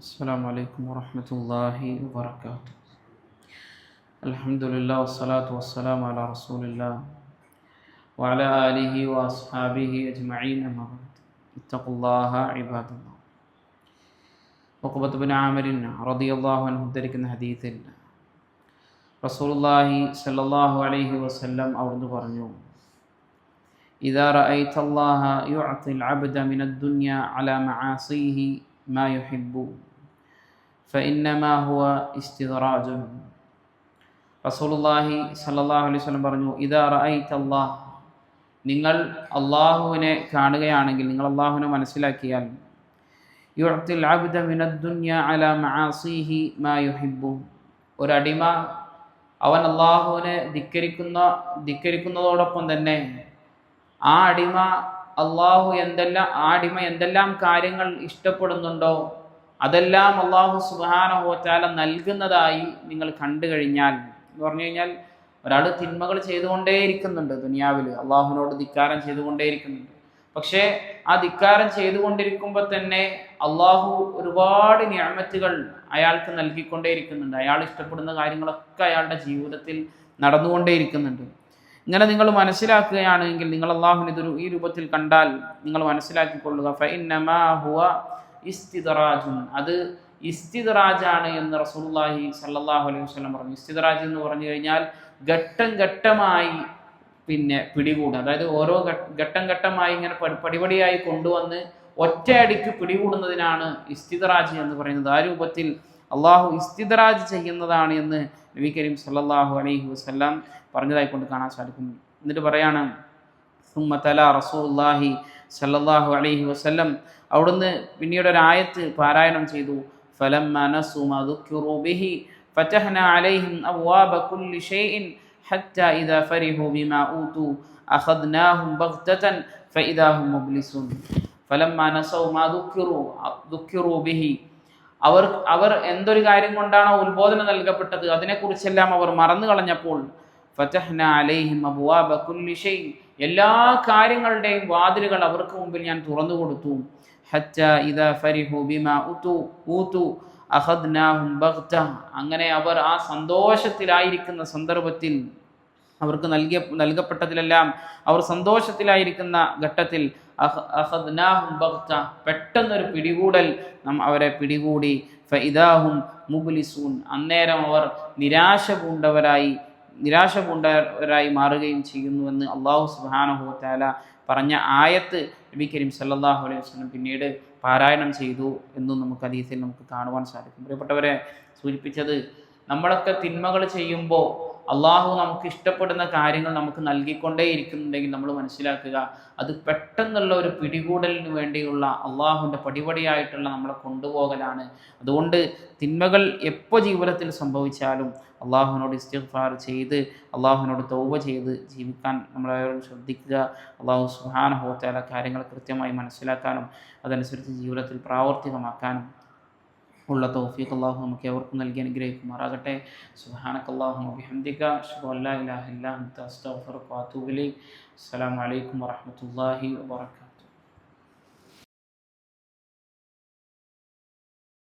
السلام عليكم ورحمة الله وبركاته الحمد لله والصلاة والسلام على رسول الله وعلى آله وأصحابه أجمعين أما بعد اتقوا الله عباد الله وقبة بن عامر رضي الله عنه ഉദ്ധരിക്കുന്ന ഹദീത്തിൽ റസൂലുള്ളാഹി സല്ലല്ലാഹു അലൈഹി വസല്ലം അവിടുന്ന് പറഞ്ഞു إذا رأيت الله يعطي العبد من الدنيا على معاصيه ما يحب ഫഇന്നമാ ഹുവ ഇസ്തിദറാജുൻ റസൂലുള്ളാഹി സല്ലല്ലാഹു അലൈഹി വസല്ലം പറഞ്ഞു ഇദാ റഅയ്ത അല്ലാഹ് നിങ്ങൾ അല്ലാഹുവിനെ കാണുകയാണെങ്കിൽ നിങ്ങൾ അല്ലാഹുവിനെ മനസ്സിലാക്കിയാൽ യുഅത്തിൽ അബ്ദ മിനദ്ദുനിയ അല മആസിഹി മാ യുഹിബ്ബു ഒരു ഒരടിമ അവൻ അള്ളാഹുവിനെ ധിക്കരിക്കുന്ന ധിക്കരിക്കുന്നതോടൊപ്പം തന്നെ ആ അടിമ അള്ളാഹു എന്തെല്ലാം ആ അടിമ എന്തെല്ലാം കാര്യങ്ങൾ ഇഷ്ടപ്പെടുന്നുണ്ടോ അതെല്ലാം അള്ളാഹു സുബാനഹോറ്റാല നൽകുന്നതായി നിങ്ങൾ കണ്ടു കഴിഞ്ഞാൽ എന്ന് പറഞ്ഞു കഴിഞ്ഞാൽ ഒരാൾ തിന്മകൾ ചെയ്തുകൊണ്ടേയിരിക്കുന്നുണ്ട് ദുനിയാവിൽ. അള്ളാഹുവിനോട് ധിക്കാരം ചെയ്തുകൊണ്ടേയിരിക്കുന്നുണ്ട്. പക്ഷേ ആ ധിക്കാരം ചെയ്തുകൊണ്ടിരിക്കുമ്പോൾ തന്നെ അള്ളാഹു ഒരുപാട് ഞാമത്തുകൾ അയാൾക്ക് നൽകിക്കൊണ്ടേയിരിക്കുന്നുണ്ട്. അയാൾ ഇഷ്ടപ്പെടുന്ന കാര്യങ്ങളൊക്കെ അയാളുടെ ജീവിതത്തിൽ നടന്നുകൊണ്ടേയിരിക്കുന്നുണ്ട്. ഇങ്ങനെ നിങ്ങൾ മനസ്സിലാക്കുകയാണെങ്കിൽ നിങ്ങൾ അള്ളാഹുവിന് ഇതൊരു ഈ രൂപത്തിൽ കണ്ടാൽ നിങ്ങൾ മനസ്സിലാക്കിക്കൊള്ളുക. ഇസ്തിദറാജുൻ. അത് ഇസ്തിദറാജാണ് എന്ന് റസൂലുള്ളാഹി സല്ലാഹു അലൈഹി വസ്ലം പറഞ്ഞു. ഇസ്തിദറാജ് എന്ന് പറഞ്ഞു കഴിഞ്ഞാൽ ഘട്ടം ഘട്ടമായി പിന്നെ പിടികൂടുക അതായത് ഓരോ ഘട്ടം ഘട്ടമായി ഇങ്ങനെ പടിപടിയായി കൊണ്ടുവന്ന് ഒറ്റയടിക്ക് പിടികൂടുന്നതിനാണ് ഇസ്തിദറാജ് എന്ന് പറയുന്നത്. ആ രൂപത്തിൽ അള്ളാഹു ഇസ്തിദറാജ് ചെയ്യുന്നതാണ് എന്ന് നബി കരീം സല്ലാഹു അലൈഹി വസ്ലാം പറഞ്ഞതായിക്കൊണ്ട് കാണാൻ സാധിക്കും. എന്നിട്ട് പറയാണ് സുമ്മത്തല റസൂലുള്ളാഹി സല്ലല്ലാഹു അലൈഹി വസല്ലം അവിടുന്ന് പിന്നീട് ഒരു ആയത്ത് പാരായണം ചെയ്തു فلما نسوا ما ذكروا به فتحنا عليهم أبواب كل شيء حتى إذا فرحوا بما أوتوا أخذناهم بغتة فإذا هم مبلسون فلما نسوا ما ذكروا ذكروا به അവർ അവർ എന്തൊരു കാര്യം കൊണ്ടാണോ ഉത്ബോധനം നൽകപ്പെട്ടത് അതിനെക്കുറിച്ചെല്ലാം അവർ മറന്നു കളഞ്ഞപ്പോൾ ഫതഹ്ന അലൈഹിം അബുവാബ കുല്ലി ഷൈ എല്ലാ കാര്യങ്ങളുടെയും വാതിലുകൾ അവർക്ക് മുമ്പിൽ ഞാൻ തുറന്നു കൊടുത്തു. ഹച്ച ഇത ഫരിഹു ബിമ ഉത്തു ഊത്തു അഖദ്നാഹും ബഗ്ത. അങ്ങനെ അവർ ആ സന്തോഷത്തിലായിരിക്കുന്ന സന്ദർഭത്തിൽ അവർക്ക് നൽകിയ നൽകപ്പെട്ടതിലെല്ലാം അവർ സന്തോഷത്തിലായിരിക്കുന്ന ഘട്ടത്തിൽ അഹദ്നാഹും പെട്ടെന്നൊരു പിടികൂടൽ നാം അവരെ പിടികൂടി. ഫൈദാഹും മുബ്ലിസൂൻ. അന്നേരം അവർ നിരാശ പൂണ്ടവരായി. നിരാശ കൊണ്ടവരായി മാറുകയും ചെയ്യുന്നുവെന്ന് അള്ളാഹു സുബാനഹുത്താല പറഞ്ഞ ആയത്ത് നബി കരീം സല്ലാഹു അലൈഹി വസ്ലം പിന്നീട് പാരായണം ചെയ്തു എന്നും നമുക്ക് അതീസിൽ നമുക്ക് കാണുവാൻ സാധിക്കും. പ്രിയപ്പെട്ടവരെ സൂചിപ്പിച്ചത് നമ്മളൊക്കെ തിന്മകൾ ചെയ്യുമ്പോൾ അള്ളാഹു നമുക്ക് ഇഷ്ടപ്പെടുന്ന കാര്യങ്ങൾ നമുക്ക് നൽകിക്കൊണ്ടേയിരിക്കുന്നുണ്ടെങ്കിൽ നമ്മൾ മനസ്സിലാക്കുക അത് പെട്ടെന്നുള്ള ഒരു പിടികൂടലിന് വേണ്ടിയുള്ള അള്ളാഹുവിന്റെ പടിപടിയായിട്ടുള്ള നമ്മളെ കൊണ്ടുപോകലാണ്. അതുകൊണ്ട് തിന്മകൾ എപ്പോൾ ജീവിതത്തിൽ സംഭവിച്ചാലും അള്ളാഹുവിനോട് ഇസ്തിഫാർ ചെയ്ത് അള്ളാഹുവിനോട് തൗബ ചെയ്ത് ജീവിക്കാൻ നമ്മളെല്ലാവരും ശ്രദ്ധിക്കുക. അള്ളാഹു സുഹാന സുഹാനഹോത്തേല കാര്യങ്ങൾ കൃത്യമായി മനസ്സിലാക്കാനും അതനുസരിച്ച് ജീവിതത്തിൽ പ്രാവർത്തികമാക്കാനും ഉള്ള തൗഫീഖ് അള്ളാഹു നമുക്ക് എവർക്കും നൽകി അനുഗ്രഹിക്കുമാറാകട്ടെ സുഹാനക്ക് അള്ളാഹു അബിഹംദിക ഷുബല്ലാ ഇലാഹില്ല അസ്തഗ്ഫിറുക വഅതൂബു ഇലൈക് അസ്സലാമു അലൈക്കും വറഹ്മത്തുള്ളാഹി വബറകാതുഹു